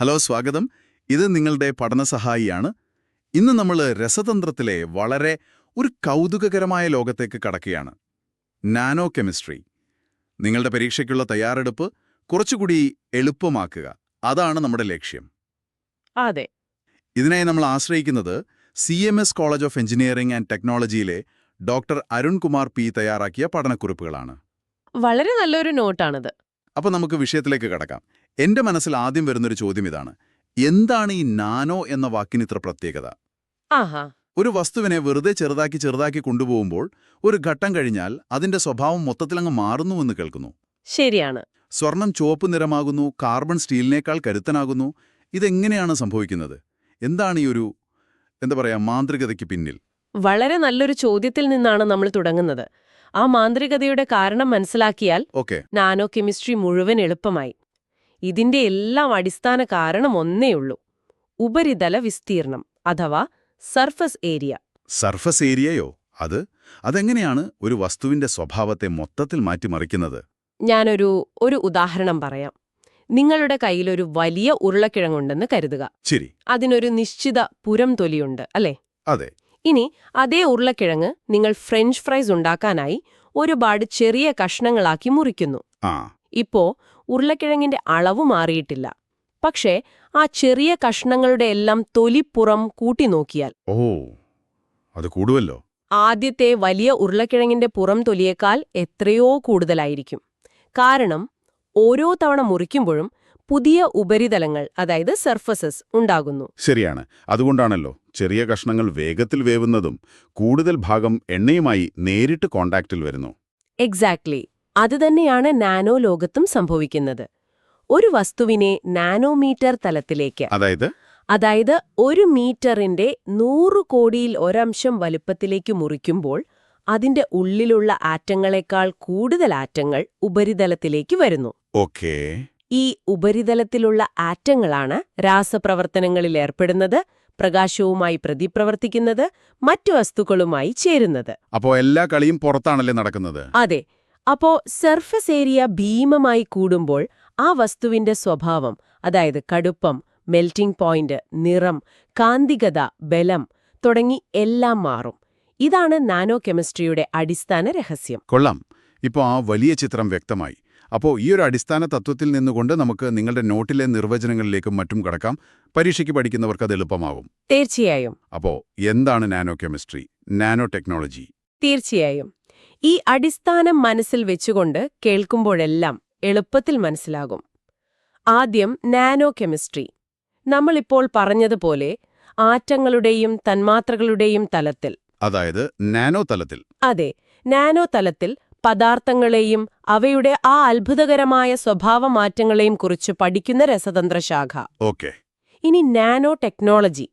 Hello സ്വാഗതം. ഇത് നിങ്ങളുടെ പഠനസഹായിയാണ് ഇന്ന് നമ്മൾ രസതന്ത്രത്തിലെ വളരെ ഒരു കൗതുകകരമായ ലോകത്തേക്ക് കടക്കുകയാണ്. Nano chemistry. നിങ്ങളുടെ പരീക്ഷയ്ക്കുള്ള തയ്യാറെടുപ്പ് കുറച്ചുകൂടി എളുപ്പമാക്കുക. അതാണ് നമ്മുടെ ലക്ഷ്യം. അതെ. ഇതിനായി നമ്മൾ ആശ്രയിക്കുന്നത് C M S college of engineering and ടെക്നോളജിയിലെ doctor Arunkumar P തയ്യാറാക്കിയ പഠനക്കുറിപ്പുകളാണ്. വളരെ നല്ലൊരു നോട്ടാണിത്. അപ്പോൾ നമുക്ക് വിഷയത്തിലേക്ക് കടക്കാം. എന്റെ മനസ്സിൽ ആദ്യം വരുന്നൊരു ചോദ്യം ഇതാണ്. എന്താണ് ഈ നാനോ എന്ന വാക്കിന് ഇത്ര പ്രത്യേകത? ഒരു വസ്തുവിനെ വെറുതെ ചെറുതാക്കി ചെറുതാക്കി കൊണ്ടുപോകുമ്പോൾ ഒരു ഘട്ടം കഴിഞ്ഞാൽ അതിന്റെ സ്വഭാവം മൊത്തത്തിലങ്ങ് മാറുന്നുവെന്ന് കേൾക്കുന്നു. ശരിയാണ്. സ്വർണം ചുവപ്പ് നിറമാകുന്നു കാർബൺ സ്റ്റീലിനേക്കാൾ കരുത്തനാകുന്നു. ഇതെങ്ങനെയാണ് സംഭവിക്കുന്നത്? എന്താണ് ഈ ഒരു എന്താ പറയാ മാന്ത്രികതയ്ക്ക് പിന്നിൽ? വളരെ നല്ലൊരു ചോദ്യത്തിൽ നിന്നാണ് നമ്മൾ തുടങ്ങുന്നത്. ആ മാന്ത്രികതയുടെ കാരണം മനസ്സിലാക്കിയാൽ ഓക്കെ. നാനോ കെമിസ്ട്രി മുഴുവൻ എളുപ്പമായി. ഇതിന്റെ എല്ലാം അടിസ്ഥാന കാരണം ഒന്നേയുള്ളൂ ഉപരിതല വിസ്തീർണം അഥവാ സർഫസ് ഏരിയ. സർഫസ് ഏരിയയോ? അത്? അതെങ്ങനെയാണ് ഒരു വസ്തുവിന്റെ സ്വഭാവത്തെ മൊത്തത്തിൽ മാറ്റിമറിക്കുന്നത്? ഞാനൊരു ഒരു ഉദാഹരണം പറയാം. നിങ്ങളുടെ കയ്യിലൊരു വലിയ ഉരുളക്കിഴങ്ങുണ്ടെന്ന് കരുതുക. ശരി. അതിനൊരു നിശ്ചിത പുരം തൊലിയുണ്ട് അല്ലേ? അതെ. ഇനി അതേ ഉരുളക്കിഴങ്ങ് നിങ്ങൾ ഫ്രഞ്ച് ഫ്രൈസ് ഉണ്ടാക്കാനായി ഒരുപാട് ചെറിയ കഷ്ണങ്ങളാക്കി മുറിക്കുന്നു. ഇപ്പോ ഉരുളക്കിഴങ്ങിന്റെ അളവ് മാറിയിട്ടില്ല. പക്ഷേ ആ ചെറിയ കഷ്ണങ്ങളുടെ എല്ലാം തൊലിപ്പുറം കൂട്ടി നോക്കിയാൽ ഓ അത് കൂടുവല്ലോ. ആദ്യത്തെ വലിയ ഉരുളക്കിഴങ്ങിന്റെ പുറം തൊലിയേക്കാൾ എത്രയോ കൂടുതലായിരിക്കും. കാരണം ഓരോ തവണ മുറിക്കുമ്പോഴും പുതിയ ഉപരിതലങ്ങൾ അതായത് സർഫസസ് ഉണ്ടാകുന്നു. ശരിയാണ്. അതുകൊണ്ടാണല്ലോ ചെറിയ കഷ്ണങ്ങൾ വേഗത്തിൽ വേവുന്നതും കൂടുതൽ ഭാഗം എണ്ണയുമായി നേരിട്ട് കോണ്ടാക്റ്റിൽ വരുന്നു. എക്സാക്ട്ലി അതുതന്നെയാണ് നാനോ ലോകത്തും സംഭവിക്കുന്നത്. ഒരു വസ്തുവിനെ നാനോമീറ്റർ തലത്തിലേക്ക് അതായത്? അതായത് ഒരു മീറ്ററിന്റെ നൂറ് കോടിയിൽ ഒരംശം വലുപ്പത്തിലേക്ക് മുറിക്കുമ്പോൾ അതിന്റെ ഉള്ളിലുള്ള ആറ്റങ്ങളെക്കാൾ കൂടുതൽ ആറ്റങ്ങൾ ഉപരിതലത്തിലേക്ക് വരുന്നു. ഓക്കേ. ഈ ഉപരിതലത്തിലുള്ള ആറ്റങ്ങളാണ് രാസപ്രവർത്തനങ്ങളിൽ ഏർപ്പെടുന്നത് പ്രകാശവുമായി പ്രതിപ്രവർത്തിക്കുന്നത് മറ്റു വസ്തുക്കളുമായി ചേരുന്നത്. അപ്പോ എല്ലാ കളിയും പുറത്താണല്ലേ നടക്കുന്നത്? അതെ. അപ്പോ സർഫസ് ഏരിയ ഭീമമായി കൂടുമ്പോൾ ആ വസ്തുവിന്റെ സ്വഭാവം അതായത് കടുപ്പം മെൽറ്റിംഗ് പോയിന്റ് നിറം കാന്തികത ബലം തുടങ്ങി എല്ലാം മാറും. ഇതാണ് നാനോ കെമിസ്ട്രിയുടെ അടിസ്ഥാന രഹസ്യം. കൊള്ളാം. ഇപ്പോൾ ആ വലിയ ചിത്രം വ്യക്തമായി. അപ്പോൾ ഈ ഒരു അടിസ്ഥാന തത്വത്തിൽ നിന്നുകൊണ്ട് നമുക്ക് നിങ്ങളുടെ നോട്ടിലെ നിർവചനങ്ങളിലേക്കും മറ്റും കടക്കാം. പരീക്ഷയ്ക്ക് പഠിക്കുന്നവർക്ക് അത് എളുപ്പമാവും. തീർച്ചയായും. അപ്പോൾ എന്താണ് നാനോ കെമിസ്ട്രി? Nano technology. തീർച്ചയായും. ഈ അടിസ്ഥാനം മനസ്സിൽ വെച്ചുകൊണ്ട് കേൾക്കുമ്പോഴെല്ലാം എളുപ്പത്തിൽ മനസ്സിലാകും. ആദ്യം നാനോ കെമിസ്ട്രി. നമ്മളിപ്പോൾ പറഞ്ഞതുപോലെ ആറ്റങ്ങളുടെയും തന്മാത്രകളുടെയും തലത്തിൽ. അതായത് നാനോ തലത്തിൽ. അതെ നാനോ തലത്തിൽ പദാർത്ഥങ്ങളെയും അവയുടെ ആ അത്ഭുതകരമായ സ്വഭാവമാറ്റങ്ങളെയും കുറിച്ച് പഠിക്കുന്ന രസതന്ത്രശാഖ ഓക്കെ. ഇനി നാനോ ടെക്നോളജി.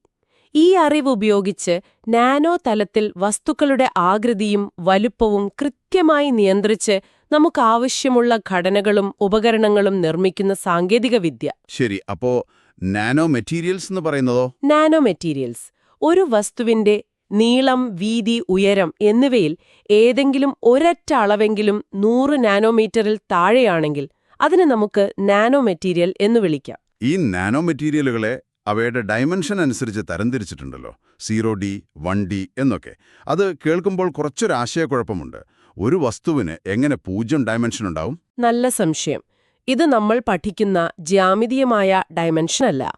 ഈ അറിവ് ഉപയോഗിച്ച് നാനോ തലത്തിൽ വസ്തുക്കളുടെ ആകൃതിയും വലുപ്പവും കൃത്യമായി നിയന്ത്രിച്ച് നമുക്കാവശ്യമുള്ള ഘടനകളും ഉപകരണങ്ങളും നിർമ്മിക്കുന്ന സാങ്കേതികവിദ്യ. ശരി അപ്പോ നാനോ മെറ്റീരിയൽസ് എന്ന് പറയുന്നതോ? Nano materials. ഒരു വസ്തുവിന്റെ നീളം വീതി ഉയരം എന്നിവയിൽ ഏതെങ്കിലും ഒരറ്റ അളവെങ്കിലും നൂറ് നാനോമീറ്ററിൽ താഴെയാണെങ്കിൽ അതിനെ നമുക്ക് നാനോ മെറ്റീരിയൽ എന്ന് വിളിക്കാം. ഈ നാനോ മെറ്റീരിയലുകളെ അവയുടെ ഡയമെൻഷൻ അനുസരിച്ച് തരംതിരിച്ചിട്ടുണ്ടല്ലോ. സീറോ ഡി വൺ ഡി എന്നൊക്കെ. അത് കേൾക്കുമ്പോൾ കുറച്ചൊരു ആശയക്കുഴപ്പമുണ്ട്. ഒരു വസ്തുവിന് എങ്ങനെ പൂജ്യം ഡയമെൻഷൻ ഉണ്ടാവും? നല്ല സംശയം. ഇത് നമ്മൾ പഠിക്കുന്ന ജ്യാമിതീയമായ ഡയമെൻഷൻ അല്ല.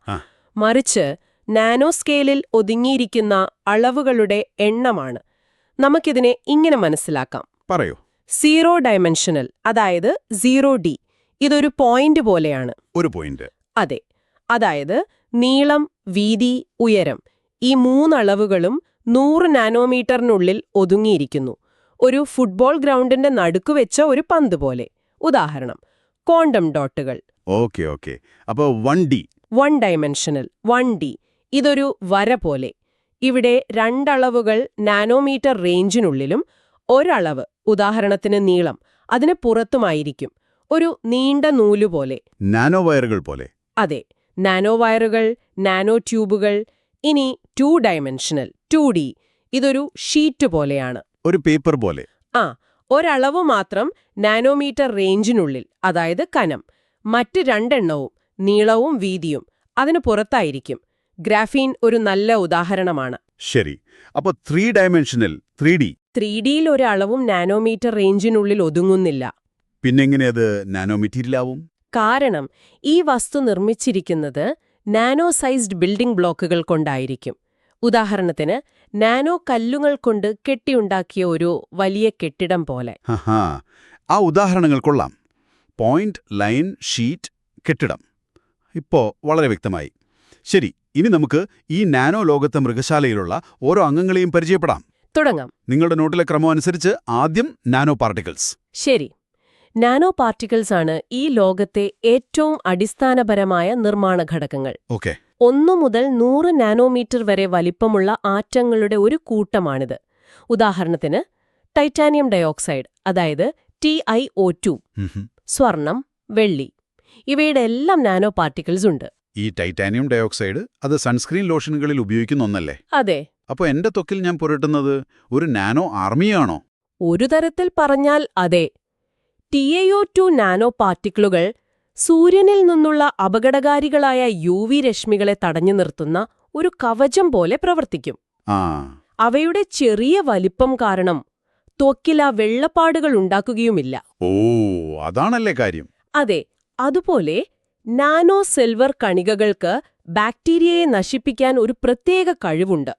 മറിച്ച് നാനോ സ്കെയിലിൽ ഒതുങ്ങിയിരിക്കുന്ന അളവുകളുടെ എണ്ണമാണ്. നമുക്കിതിനെ ഇങ്ങനെ മനസ്സിലാക്കാം. പറയൂ. സീറോ ഡയമെൻഷനൽ അതായത് സീറോ ഡി ഇതൊരു പോയിന്റ് പോലെയാണ്. ഒരു പോയിന്റ് അതെ. അതായത് നീളം വീതി ഉയരം ഈ മൂന്നളവുകളും നൂറ് നാനോമീറ്ററിനുള്ളിൽ ഒതുങ്ങിയിരിക്കുന്നു. ഒരു ഫുട്ബോൾ ഗ്രൗണ്ടിന്റെ നടുക്കുവെച്ച ഒരു പന്ത് പോലെ. ഉദാഹരണം ക്വാണ്ടം ഡോട്ടുകൾ. Okay okay. അപ്പോൾ one D. One dimensional one D. ഇതൊരു വര പോലെ. ഇവിടെ രണ്ടളവുകൾ നാനോമീറ്റർ റേഞ്ചിനുള്ളിലും ഒരളവ് ഉദാഹരണത്തിന് നീളം അതിന് പുറത്തുമായിരിക്കും. ഒരു നീണ്ട നൂലുപോലെ നാനോ വയറുകൾ പോലെ. അതെ. നാനോ വയറുകൾ നാനോ ട്യൂബുകൾ ഇനി ടു ഡയമെൻഷനൽ ടു ഡി ഇതൊരു ഷീറ്റ് പോലെയാണ്. ഒരു പേപ്പർ പോലെ. ആ ഒരളവ് മാത്രം നാനോമീറ്റർ റേഞ്ചിനുള്ളിൽ അതായത് കനം. മറ്റ് രണ്ടെണ്ണവും നീളവും വീതിയും അതിന് പുറത്തായിരിക്കും. ഗ്രാഫീൻ ഒരു നല്ല ഉദാഹരണമാണ്. ശരി. അപ്പൊ ത്രീ ഡയമെൻഷനിൽ ത്രീ ഡി ത്രീ ഡിയിൽ ഒരളവും നാനോമീറ്റർ റേഞ്ചിനുള്ളിൽ ഒതുങ്ങുന്നില്ല. പിന്നെങ്ങനെ അത് നാനോ മെറ്റീരിയൽ ആവും കാരണം ഈ വസ്തു നിർമ്മിച്ചിരിക്കുന്നത് നാനോ സൈസ്ഡ് ബിൽഡിംഗ് ബ്ലോക്കുകൾ കൊണ്ടായിരിക്കും. ഉദാഹരണത്തിന് നാനോ കല്ലുകൾ കൊണ്ട് കെട്ടിയുണ്ടാക്കിയ ഒരു വലിയ കെട്ടിടം പോലെ. ആ ഉദാഹരണങ്ങൾ കൊള്ളാം. പോയിന്റ് ലൈൻ ഷീറ്റ് കെട്ടിടം. ഇപ്പോ വളരെ വ്യക്തമായി. ശരി ഇനി നമുക്ക് ഈ നാനോ ലോകത്തെ മൃഗശാലയിലുള്ള ഓരോ അംഗങ്ങളെയും പരിചയപ്പെടാം. തുടങ്ങാം. നിങ്ങളുടെ നോട്ടിലെ ക്രമം അനുസരിച്ച് ആദ്യം നാനോ പാർട്ടിക്കിൾസ്. ശരി. നാനോ പാർട്ടിക്കിൾസ് ആണ് ഈ ലോകത്തെ ഏറ്റവും അടിസ്ഥാനപരമായ നിർമ്മാണ ഘടകങ്ങൾ. ഓക്കെ. ഒന്നു മുതൽ നൂറ് നാനോമീറ്റർ വരെ വലിപ്പമുള്ള ആറ്റങ്ങളുടെ ഒരു കൂട്ടമാണിത്. ഉദാഹരണത്തിന് ടൈറ്റാനിയം ഡയോക്സൈഡ് അതായത് ടി ഐ ഒ ടു സ്വർണം വെള്ളി ഇവയുടെ എല്ലാം നാനോ പാർട്ടിക്കിൾസ് ഉണ്ട്. ഈ ടൈറ്റാനിയം ഡയോക്സൈഡ് അത് സൺസ്ക്രീൻ ലോഷനുകളിൽ ഉപയോഗിക്കുന്ന ഒന്നല്ലേ? അതെ. അപ്പോൾ എന്റെ ത്വക്കിൽ ഞാൻ പുരട്ടുന്നത് ഒരു നാനോ ആർമിയാണോ? ഒരു തരത്തിൽ പറഞ്ഞാൽ അതെ. T A O two nano പാർട്ടിക്കിളുകൾ സൂര്യനിൽ നിന്നുള്ള അപകടകാരികളായ യു വി രശ്മികളെ തടഞ്ഞു നിർത്തുന്ന ഒരു കവചം പോലെ പ്രവർത്തിക്കും. അവയുടെ ചെറിയ വലിപ്പം കാരണം ത്വക്കില വെള്ളപ്പാടുകൾ ഉണ്ടാക്കുകയുമില്ല. ഓ അതാണല്ലേ കാര്യം. അതെ അതുപോലെ നാനോ സിൽവർ കണികകൾക്ക് ബാക്ടീരിയയെ നശിപ്പിക്കാൻ ഒരു പ്രത്യേക കഴിവുണ്ട്.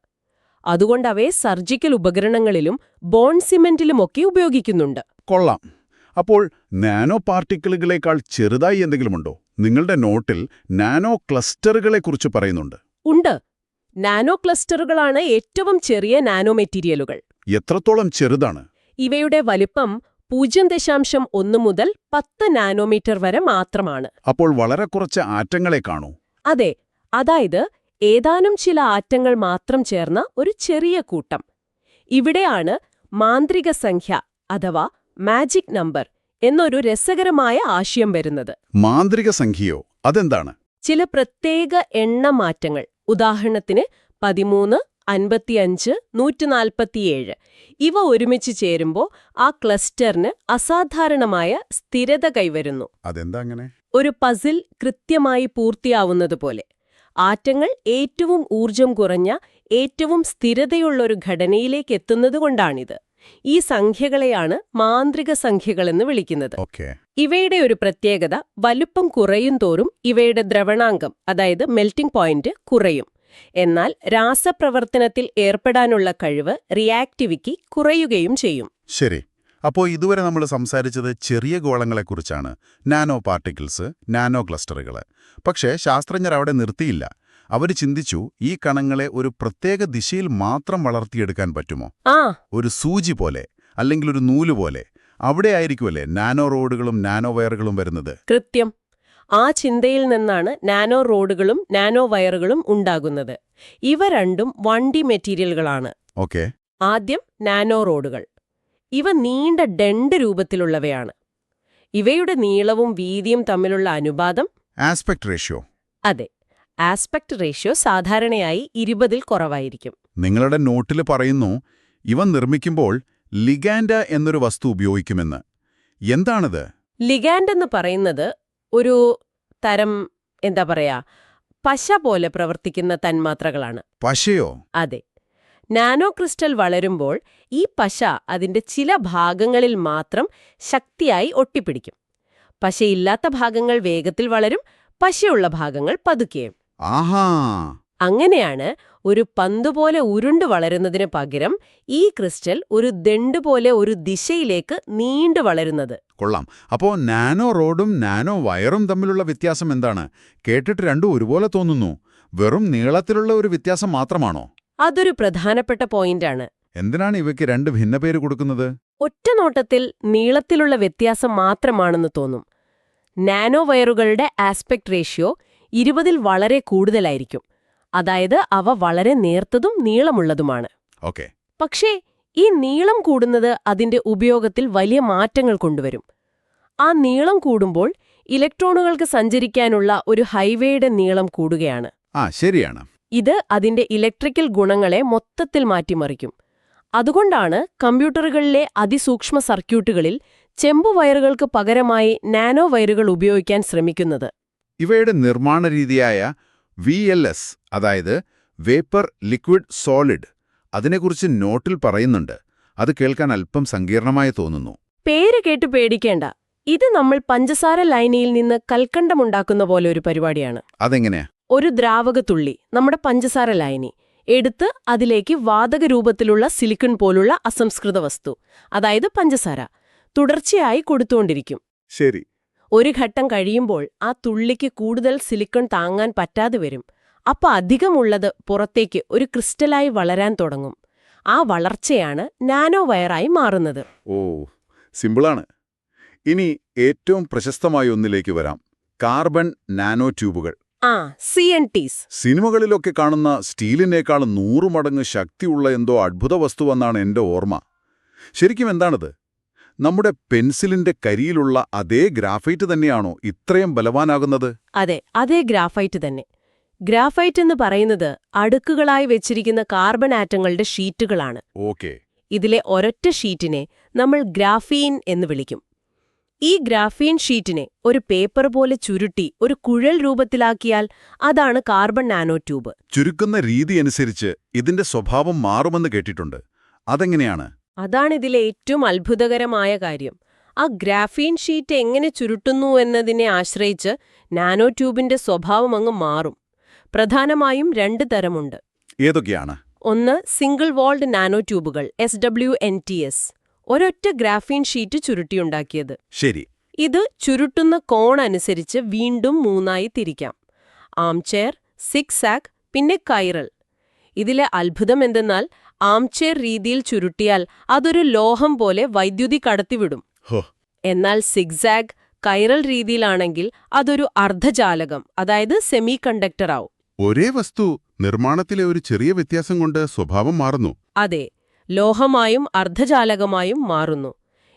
അതുകൊണ്ടവയെ സർജിക്കൽ ഉപകരണങ്ങളിലും ബോൺ സിമെന്റിലുമൊക്കെ ഉപയോഗിക്കുന്നുണ്ട്. കൊള്ളാം. അപ്പോൾ നാനോ പാർട്ടിക്കിളുകളേക്കാൾ ചെറുതായി എന്തെങ്കിലുമുണ്ടോ നിങ്ങളുടെ നോട്ടിൽ നാനോ ക്ലസ്റ്ററുകളെക്കുറിച്ച് പറയുന്നുണ്ട്. ഉണ്ട്. നാനോ ക്ലസ്റ്ററുകളാണ് ഏറ്റവും ചെറിയ നാനോ മെറ്റീരിയലുകൾ. എത്രത്തോളം ചെറുതാണ്? ഇവയുടെ വലിപ്പം പൂജ്യം ദശാംശം ഒന്ന് മുതൽ പത്ത് നാനോമീറ്റർ വരെ മാത്രമാണ്. അപ്പോൾ വളരെ കുറച്ച് ആറ്റങ്ങളെ കാണൂ. അതെ അതായത് ഏതാനും ചില ആറ്റങ്ങൾ മാത്രം ചേർന്ന ഒരു ചെറിയ കൂട്ടം. ഇവിടെയാണ് മാന്ത്രിക സംഖ്യ അഥവാ മാജിക് നമ്പർ എന്നൊരു രസകരമായ ആശയം വരുന്നത്. മാന്ത്രിക സംഖ്യയോ അതെന്താണ്? ചില പ്രത്യേക എണ്ണ മാറ്റങ്ങൾ. ഉദാഹരണത്തിന് പതിമൂന്ന് അൻപത്തിയഞ്ച് നൂറ്റിനാൽപ്പത്തിയേഴ് ഇവ ഒരുമിച്ച് ചേരുമ്പോൾ ആ ക്ലസ്റ്ററിന് അസാധാരണമായ സ്ഥിരത കൈവരുന്നു. അതെന്താ അങ്ങനെ? ഒരു പസിൽ കൃത്യമായി പൂർത്തിയാവുന്നതുപോലെ ആറ്റങ്ങൾ ഏറ്റവും ഊർജം കുറഞ്ഞ ഏറ്റവും സ്ഥിരതയുള്ളൊരു ഘടനയിലേക്ക് എത്തുന്നതുകൊണ്ടാണിത് ഈ സംഖ്യകളെയാണ് മാന്ത്രിക സംഖ്യകളെന്ന് വിളിക്കുന്നത്. ഇവയുടെ ഒരു പ്രത്യേകത വലുപ്പം കുറയും തോറും ഇവയുടെ ദ്രവണാങ്കം അതായത് മെൽറ്റിംഗ് പോയിന്റ് കുറയും. എന്നാൽ രാസപ്രവർത്തനത്തിൽ ഏർപ്പെടാനുള്ള കഴിവ് റിയാക്ടിവിറ്റി കുറയുകയും ചെയ്യും. ശരി. അപ്പോൾ ഇതുവരെ നമ്മൾ സംസാരിച്ചത് ചെറിയ ഗോളങ്ങളെക്കുറിച്ചാണ്. നാനോ പാർട്ടിക്കിൾസ് നാനോ ക്ലസ്റ്ററുകൾ പക്ഷേ ശാസ്ത്രജ്ഞർ അവിടെ നിർത്തിയില്ല. അവർ ചിന്തിച്ചു ഈ കണങ്ങളെ ഒരു പ്രത്യേക ദിശയിൽ മാത്രം വളർത്തിയെടുക്കാൻ പറ്റുമോ? ആ. ഒരു സൂചി പോലെ അല്ലെങ്കിൽ ഒരു നൂൽ പോലെ അവിടെ ആയിരിക്കുമല്ലേ നാനോ റോഡുകളും നാനോ വയറുകളും വരുന്നത്? കൃത്യം. ആ ചിന്തയിൽ നിന്നാണ് നാനോ റോഡുകളും നാനോ വയറുകളും ഉണ്ടാകുന്നത്. ഇവ രണ്ടും വണ്ടി മെറ്റീരിയലുകളാണ്. ഓക്കെ. ആദ്യം നാനോ റോഡുകൾ. ഇവ നീണ്ട ഡണ്ട് രൂപത്തിലുള്ളവയാണ്. ഇവയുടെ നീളവും വീതിയും തമ്മിലുള്ള അനുപാതം ആസ്പെക്ട് റേഷ്യോ. അതെ. ആസ്പെക്ട് റേഷ്യോ സാധാരണയായി ഇരുപതിൽ കുറവായിരിക്കും. നിങ്ങളുടെ നോട്ടിൽ പറയുന്നു ഇവ നിർമ്മിക്കുമ്പോൾ ലിഗാൻഡ എന്നൊരു വസ്തു ഉപയോഗിക്കുമെന്ന്. എന്താണത്? ലിഗാൻഡ് എന്ന് പറയുന്നത് ഒരു തരം എന്താ പറയാ പശ പോലെ പ്രവർത്തിക്കുന്ന തന്മാത്രകളാണ്. പശയോ? അതെ. നാനോ ക്രിസ്റ്റൽ വളരുമ്പോൾ ഈ പശ അതിന്റെ ചില ഭാഗങ്ങളിൽ മാത്രം ശക്തിയായി ഒട്ടിപ്പിടിക്കും. പശയില്ലാത്ത ഭാഗങ്ങൾ വേഗത്തിൽ വളരും പശയുള്ള ഭാഗങ്ങൾ പതുക്കെയും. ആഹാ. അങ്ങനെയാണ് ഒരു പന്ത് പോലെ ഉരുണ്ടു വളരുന്നതിന് പകരം ഈ ക്രിസ്റ്റൽ ഒരു ദണ്ട് പോലെ ഒരു ദിശയിലേക്ക് നീണ്ടു വളരുന്നത്. കൊള്ളാം. അപ്പോ നാനോ റോഡും നാനോ വയറും തമ്മിലുള്ള വ്യത്യാസം എന്താണ്? കേട്ടിട്ട് രണ്ടും ഒരുപോലെ തോന്നുന്നു. വെറും നീളത്തിലുള്ള ഒരു വ്യത്യാസം മാത്രമാണോ? അതൊരു പ്രധാനപ്പെട്ട പോയിന്റാണ്. എന്തിനാണ് ഇവയ്ക്ക് രണ്ട് ഭിന്ന പേര് കൊടുക്കുന്നത്? ഒറ്റ നോട്ടത്തിൽ നീളത്തിലുള്ള വ്യത്യാസം മാത്രമാണെന്ന് തോന്നും. നാനോ വയറുകളുടെ ആസ്പെക്ട് റേഷ്യോ ഇരുപതിൽ വളരെ കൂടുതലായിരിക്കും. അതായത് അവ വളരെ നേർത്തതും നീളമുള്ളതുമാണ്. ഓക്കെ. പക്ഷേ ഈ നീളം കൂടുന്നത് അതിന്റെ ഉപയോഗത്തിൽ വലിയ മാറ്റങ്ങൾ കൊണ്ടുവരും. ആ നീളം കൂടുമ്പോൾ ഇലക്ട്രോണുകൾക്ക് സഞ്ചരിക്കാനുള്ള ഒരു ഹൈവേയുടെ നീളം കൂടുകയാണ്. ആ ശരിയാണ്. ഇത് അതിന്റെ ഇലക്ട്രിക്കൽ ഗുണങ്ങളെ മൊത്തത്തിൽ മാറ്റിമറിക്കും. അതുകൊണ്ടാണ് കമ്പ്യൂട്ടറുകളിലെ അതിസൂക്ഷ്മ സർക്യൂട്ടുകളിൽ ചെമ്പു വയറുകൾക്ക് പകരമായി നാനോ വയറുകൾ ഉപയോഗിക്കാൻ ശ്രമിക്കുന്നത്. ഇവയുടെ നിർമ്മാണ രീതിയായ വി എൽ എസ് അതായത് വേപ്പർ ലിക്വിഡ് സോളിഡ് അതിനെക്കുറിച്ച് നോട്ടിൽ പറയുന്നുണ്ട്. അത് കേൾക്കാൻ അല്പം സങ്കീർണമായി തോന്നുന്നു. പേര് കേട്ട് പേടിക്കേണ്ട. ഇത് നമ്മൾ പഞ്ചസാര ലൈനിയിൽ നിന്ന് കൽക്കണ്ടമുണ്ടാക്കുന്ന പോലെ ഒരു പരിപാടിയാണ്. അതെങ്ങനെയാ? ഒരു ദ്രാവകത്തുള്ളി നമ്മുടെ പഞ്ചസാര ലൈനി എടുത്ത് അതിലേക്ക് വാതക രൂപത്തിലുള്ള സിലിക്കൺ പോലുള്ള അസംസ്കൃത വസ്തു അതായത് പഞ്ചസാര തുടർച്ചയായി കൊടുത്തുകൊണ്ടിരിക്കും. ശരി. ഒരു ഘട്ടം കഴിയുമ്പോൾ ആ തുള്ളിക്ക് കൂടുതൽ സിലിക്കൺ താങ്ങാൻ പറ്റാതെ വരും. അപ്പോൾ അധികമുള്ളത് പുറത്തേക്ക് ഒരു ക്രിസ്റ്റലായി വളരാൻ തുടങ്ങും. ആ വളർച്ചയാണ് നാനോ വയറായി മാറുന്നത്. ഓ സിമ്പിളാണ്. ഇനി ഏറ്റവും പ്രശസ്തമായ ഒന്നിലേക്ക് വരാം. കാർബൺ നാനോ ട്യൂബുകൾ. ആ സി എൻ ടീസ്. സിനിമകളിലൊക്കെ കാണുന്ന സ്റ്റീലിനേക്കാൾ നൂറു മടങ്ങ് ശക്തിയുള്ള എന്തോ അത്ഭുത വസ്തുവെന്നാണ് എന്റെ ഓർമ്മ. ശരിക്കും എന്താണത്? നമ്മുടെ പെൻസിലിന്റെ കരിയിലുള്ള അതേ ഗ്രാഫൈറ്റ് തന്നെയാണോ ഇത്രയും ബലവാനാകുന്നത്? അതെ അതേ ഗ്രാഫൈറ്റ് തന്നെ. ഗ്രാഫൈറ്റ് എന്ന് പറയുന്നത് അടുക്കുകളായി വെച്ചിരിക്കുന്ന കാർബൺ ആറ്റങ്ങളുടെ ഷീറ്റുകളാണ്. ഓക്കെ. ഇതിലെ ഒരൊറ്റ ഷീറ്റിനെ നമ്മൾ ഗ്രാഫീൻ എന്ന് വിളിക്കും. ഈ ഗ്രാഫീൻ ഷീറ്റിനെ ഒരു പേപ്പർ പോലെ ചുരുട്ടി ഒരു കുഴൽ രൂപത്തിലാക്കിയാൽ അതാണ് കാർബൺ നാനോ ട്യൂബ്. ചുരുക്കുന്ന രീതി അനുസരിച്ച് ഇതിന്റെ സ്വഭാവം മാറുമെന്ന് കേട്ടിട്ടുണ്ട്. അതെങ്ങനെയാണ്? അതാണിതിലെ ഏറ്റവും അത്ഭുതകരമായ കാര്യം. ആ ഗ്രാഫീൻ ഷീറ്റ് എങ്ങനെ ചുരുട്ടുന്നു എന്നതിനെ ആശ്രയിച്ച് നാനോ ട്യൂബിന്റെ സ്വഭാവം അങ്ങ് മാറും. പ്രധാനമായും രണ്ട് തരമുണ്ട്. ഏതൊക്കെയാണ്? ഒന്ന് സിംഗിൾ വാൾഡ് നാനോ ട്യൂബുകൾ S W N T S ഒരൊറ്റ ഗ്രാഫീൻ ഷീറ്റ് ചുരുട്ടിയുണ്ടാക്കിയത്. ശരി. ഇത് ചുരുട്ടുന്ന കോൺ അനുസരിച്ച് വീണ്ടും മൂന്നായി തിരിക്കാം. ആംചെയർ സിക്സാക് പിന്നെ കൈറൽ. ഇതിലെ അത്ഭുതം എന്തെന്നാൽ ആംചെയർ രീതിയിൽ ചുരുട്ടിയാൽ അതൊരു ലോഹം പോലെ വൈദ്യുതി കടത്തിവിടും. എന്നാൽ സിഗ്സാഗ് കൈറൽ രീതിയിലാണെങ്കിൽ അതൊരു അർദ്ധജാലകം അതായത് സെമി കണ്ടക്ടർ ആവും. ഒരേ വസ്തു നിർമ്മാണത്തിലെ ഒരു ചെറിയ വ്യത്യാസം കൊണ്ട് സ്വഭാവം മാറുന്നു. അതെ ലോഹമായും അർദ്ധജാലകമായും മാറുന്നു.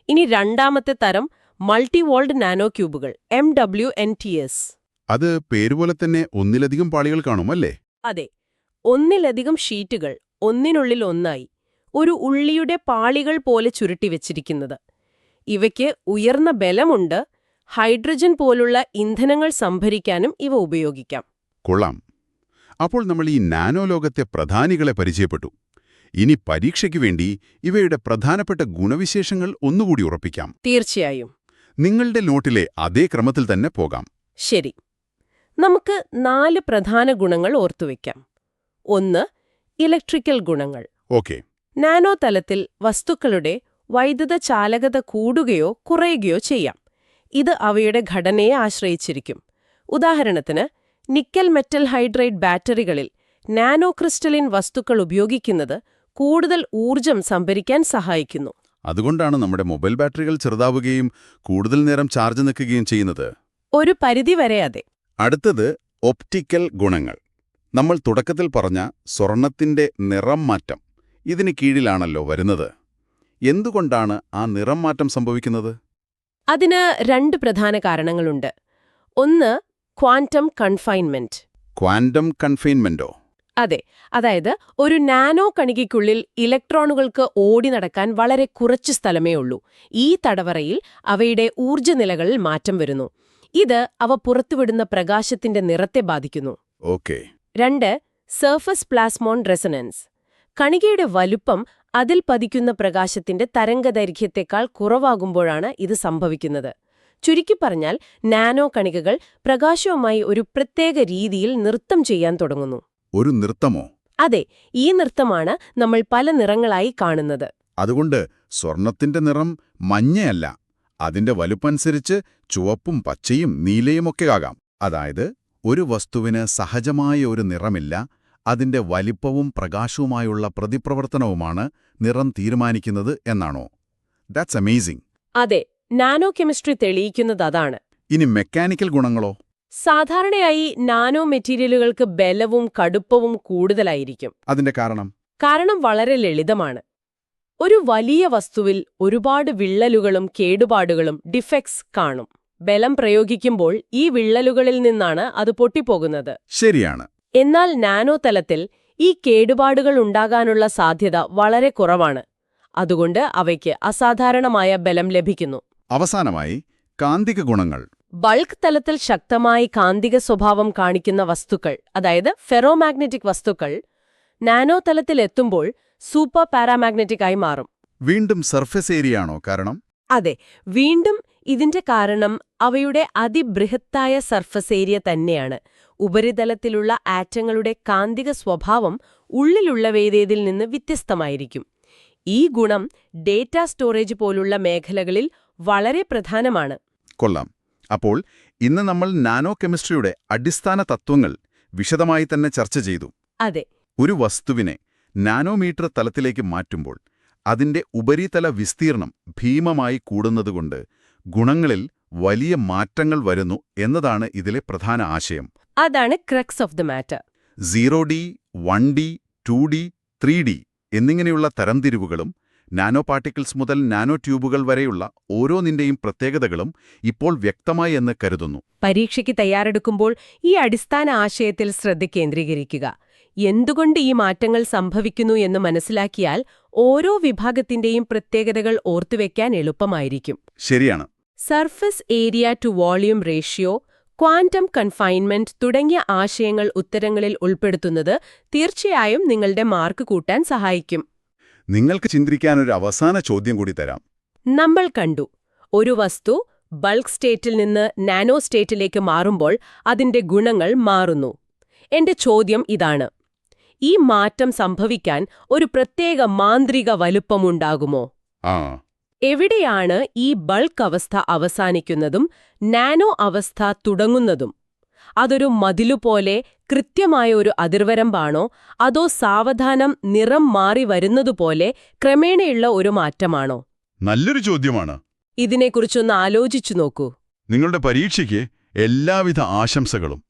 ഇനി രണ്ടാമത്തെ തരം multiwalled nano ക്യൂബുകൾ M W N T S അത് പേരുപോലെ തന്നെ ഒന്നിലധികം പാളികൾ കാണും അല്ലേ? അതെ ഒന്നിലധികം ഷീറ്റുകൾ ഒന്നിനുള്ളിൽ ഒന്നായി ഒരു ഉള്ളിയുടെ പാളികൾ പോലെ ചുരുട്ടിവെച്ചിരിക്കുന്നത് ഇവയ്ക്ക് ഉയർന്ന ബലമുണ്ട് ഹൈഡ്രജൻ പോലുള്ള ഇന്ധനങ്ങൾ സംഭരിക്കാനും ഇവ ഉപയോഗിക്കാം. കൊള്ളാം. അപ്പോൾ നമ്മൾ ഈ നാനോ ലോകത്തെ പ്രധാനികളെ പരിചയപ്പെട്ടു. ഇനി പരീക്ഷയ്ക്ക് വേണ്ടി ഇവയുടെ പ്രധാനപ്പെട്ട ഗുണവിശേഷങ്ങൾ ഒന്നുകൂടി ഉറപ്പിക്കാം. തീർച്ചയായും. നിങ്ങളുടെ നോട്ടിലെ അതേ ക്രമത്തിൽ തന്നെ പോകാം. ശരി. നമുക്ക് നാല് പ്രധാന ഗുണങ്ങൾ ഓർത്തുവെക്കാം ഒന്ന് ഇലക്ട്രിക്കൽ ഗുണങ്ങൾ. ഓക്കെ. നാനോ തലത്തിൽ വസ്തുക്കളുടെ വൈദ്യുത ചാലകത കൂടുകയോ കുറയുകയോ ചെയ്യാം. ഇത് അവയുടെ ഘടനയെ ആശ്രയിച്ചിരിക്കും. ഉദാഹരണത്തിന് നിക്കൽ മെറ്റൽ ഹൈഡ്രൈഡ് ബാറ്ററികളിൽ നാനോ ക്രിസ്റ്റലിൻ വസ്തുക്കൾ ഉപയോഗിക്കുന്നത് കൂടുതൽ ഊർജം സംഭരിക്കാൻ സഹായിക്കുന്നു. അതുകൊണ്ടാണ് നമ്മുടെ മൊബൈൽ ബാറ്ററികൾ ചെറുതാവുകയും കൂടുതൽ നേരം ചാർജ് നിൽക്കുകയും ചെയ്യുന്നത്. ഒരു പരിധിവരെ അതെ. അടുത്തത് ഒപ്റ്റിക്കൽ ഗുണങ്ങൾ. നമ്മൾ തുടക്കത്തിൽ പറഞ്ഞ സ്വർണത്തിന്റെ നിറം മാറ്റം ഇതിന് കീഴിലാണല്ലോ വരുന്നത്. എന്തുകൊണ്ടാണ് ആ നിറം മാറ്റം സംഭവിക്കുന്നത്? അതിന് രണ്ട് പ്രധാന കാരണങ്ങളുണ്ട്. ഒന്ന് ക്വാണ്ടം കൺഫൈൻമെന്റ് ക്വാണ്ടം കൺഫൈൻമെന്റോ അതെ അതായത് ഒരു നാനോ കണികയ്ക്കുള്ളിൽ ഇലക്ട്രോണുകൾക്ക് ഓടി നടക്കാൻ വളരെ കുറച്ച് സ്ഥലമേ ഉള്ളൂ. ഈ തടവറയിൽ അവയുടെ ഊർജനിലകളിൽ മാറ്റം വരുന്നു. ഇത് അവ പുറത്തുവിടുന്ന പ്രകാശത്തിന്റെ നിറത്തെ ബാധിക്കുന്നു. ഓക്കെ. രണ്ട് സർഫസ് പ്ലാസ്മോൺ റെസനൻസ് കണികയുടെ വലുപ്പം അതിൽ പതിക്കുന്ന പ്രകാശത്തിന്റെ തരംഗദൈർഘ്യത്തെക്കാൾ കുറവാകുമ്പോഴാണ് ഇത് സംഭവിക്കുന്നത്. ചുരുക്കി പറഞ്ഞാൽ നാനോ കണികകൾ പ്രകാശവുമായി ഒരു പ്രത്യേക രീതിയിൽ നൃത്തം ചെയ്യാൻ തുടങ്ങുന്നു. ഒരു നൃത്തമോ? അതെ ഈ നൃത്തമാണ് നമ്മൾ പല നിറങ്ങളായി കാണുന്നത്. അതുകൊണ്ട് സ്വർണത്തിന്റെ നിറം മഞ്ഞയല്ല. അതിന്റെ വലുപ്പനുസരിച്ച് ചുവപ്പും പച്ചയും നീലയുമൊക്കെ ആകാം. അതായത് ഒരു വസ്തുവിന് സഹജമായ ഒരു നിറമില്ല അതിന്റെ വലിപ്പവും പ്രകാശവുമായുള്ള പ്രതിപ്രവർത്തനവുമാണ് നിറം തീരുമാനിക്കുന്നത് എന്നാണോ? ദാറ്റ്സ് അമേസിംഗ് അതെ നാനോ കെമിസ്ട്രി തെളിയിക്കുന്നത് അതാണ്. ഇനി മെക്കാനിക്കൽ ഗുണങ്ങളോ? സാധാരണയായി നാനോ മെറ്റീരിയലുകൾക്ക് ബലവും കടുപ്പവും കൂടുതലായിരിക്കും. അതിന്റെ കാരണം? കാരണം വളരെ ലളിതമാണ്. ഒരു വലിയ വസ്തുവിൽ ഒരുപാട് വിള്ളലുകളും കേടുപാടുകളും ഡിഫെക്ട്സ് കാണും. ബലം പ്രയോഗിക്കുമ്പോൾ ഈ വിള്ളലുകളിൽ നിന്നാണ് അത് പൊട്ടിപ്പോകുന്നത്. ശരിയാണ്. എന്നാൽ നാനോ തലത്തിൽ ഈ കേടുപാടുകൾ ഉണ്ടാകാനുള്ള സാധ്യത വളരെ കുറവാണ്. അതുകൊണ്ട് അവയ്ക്ക് അസാധാരണമായ ബലം ലഭിക്കുന്നു. അവസാനമായി കാന്തിക ഗുണങ്ങൾ. ബൾക്ക് തലത്തിൽ ശക്തമായി കാന്തിക സ്വഭാവം കാണിക്കുന്ന വസ്തുക്കൾ അതായത് ഫെറോമാഗ്നറ്റിക് വസ്തുക്കൾ നാനോ തലത്തിൽ എത്തുമ്പോൾ സൂപ്പർ പാരാമാഗ്നറ്റിക് ആയി മാറും. വീണ്ടും സർഫസ് ഏരിയ ആണോ കാരണം? അതെ വീണ്ടും ഇതിന്റെ കാരണം അവയുടെ അതിബൃഹത്തായ സർഫസ് ഏരിയ തന്നെയാണ്. ഉപരിതലത്തിലുള്ള ആറ്റങ്ങളുടെ കാന്തിക സ്വഭാവം ഉള്ളിലുള്ളവേതേതിൽ നിന്ന് വ്യത്യസ്തമായിരിക്കും. ഈ ഗുണം ഡേറ്റ സ്റ്റോറേജ് പോലുള്ള മേഖലകളിൽ വളരെ പ്രധാനമാണ്. കൊള്ളാം. അപ്പോൾ ഇന്ന് നമ്മൾ നാനോ കെമിസ്ട്രിയുടെ അടിസ്ഥാന തത്വങ്ങൾ വിശദമായി തന്നെ ചർച്ച ചെയ്തു. അതെ. ഒരു വസ്തുവിനെ നാനോമീറ്റർ തലത്തിലേക്ക് മാറ്റുമ്പോൾ അതിന്റെ ഉപരിതല വിസ്തീർണം ഭീമമായി കൂടുന്നതുകൊണ്ട് ഗുണങ്ങളിൽ വലിയ മാറ്റങ്ങൾ വരുന്നു എന്നതാണ് ഇതിലെ പ്രധാന ആശയം. അതാണ് crux of the matter. Zero D one D two D three D എന്നിങ്ങനെയുള്ള തരംതിരിവുകളും നാനോ പാർട്ടിക്കിൾസ് മുതൽ നാനോ ട്യൂബുകൾ വരെയുള്ള ഓരോന്നിന്റെയും പ്രത്യേകതകളും ഇപ്പോൾ വ്യക്തമായി എന്ന് കരുതുന്നു. പരീക്ഷയ്ക്ക് തയ്യാറെടുക്കുമ്പോൾ ഈ അടിസ്ഥാന ആശയത്തിൽ ശ്രദ്ധ കേന്ദ്രീകരിക്കുക. എന്തുകൊണ്ട് ഈ മാറ്റങ്ങൾ സംഭവിക്കുന്നു എന്ന് മനസ്സിലാക്കിയാൽ ഓരോ വിഭാഗത്തിന്റെയും പ്രത്യേകതകൾ ഓർത്തുവെക്കാൻ എളുപ്പമായിരിക്കും. ശരിയാണ്. Surface area to volume ratio quantum confinement തുടങ്ങിയ ആശയങ്ങൾ ഉത്തരങ്ങളിൽ ഉൾപ്പെടുത്തുന്നത് തീർച്ചയായും നിങ്ങളുടെ മാർക്ക് കൂട്ടാൻ സഹായിക്കും. നിങ്ങൾക്ക് ചിന്തിക്കാൻ ഒരു അവസാന ചോദ്യം കൂടി തരാം. നമ്മൾ കണ്ടു. ഒരു വസ്തു ബൾക്ക് സ്റ്റേറ്റിൽ നിന്ന് നാനോ സ്റ്റേറ്റിലേക്ക് മാറുമ്പോൾ അതിന്റെ ഗുണങ്ങൾ മാറുന്നു. എന്റെ ചോദ്യം ഇതാണ്. ഈ മാറ്റം സംഭവിക്കാൻ ഒരു പ്രത്യേക മാന്ത്രിക വലുപ്പമുണ്ടാകുമോ? ആ. എവിടെയാണ് ഈ ബൾക്ക് അവസ്ഥ അവസാനിക്കുന്നതും നാനോ അവസ്ഥ തുടങ്ങുന്നതും? അതൊരു മതിലുപോലെ കൃത്യമായ ഒരു അതിർവരമ്പാണോ? അതോ സാവധാനം നിറം മാറി വരുന്നതുപോലെ ക്രമേണയുള്ള ഒരു മാറ്റമാണോ? നല്ലൊരു ചോദ്യമാണ്. ഇതിനെക്കുറിച്ചൊന്ന് ആലോചിച്ചു നോക്കൂ. നിങ്ങളുടെ പരീക്ഷയ്ക്ക് എല്ലാവിധ ആശംസകളും.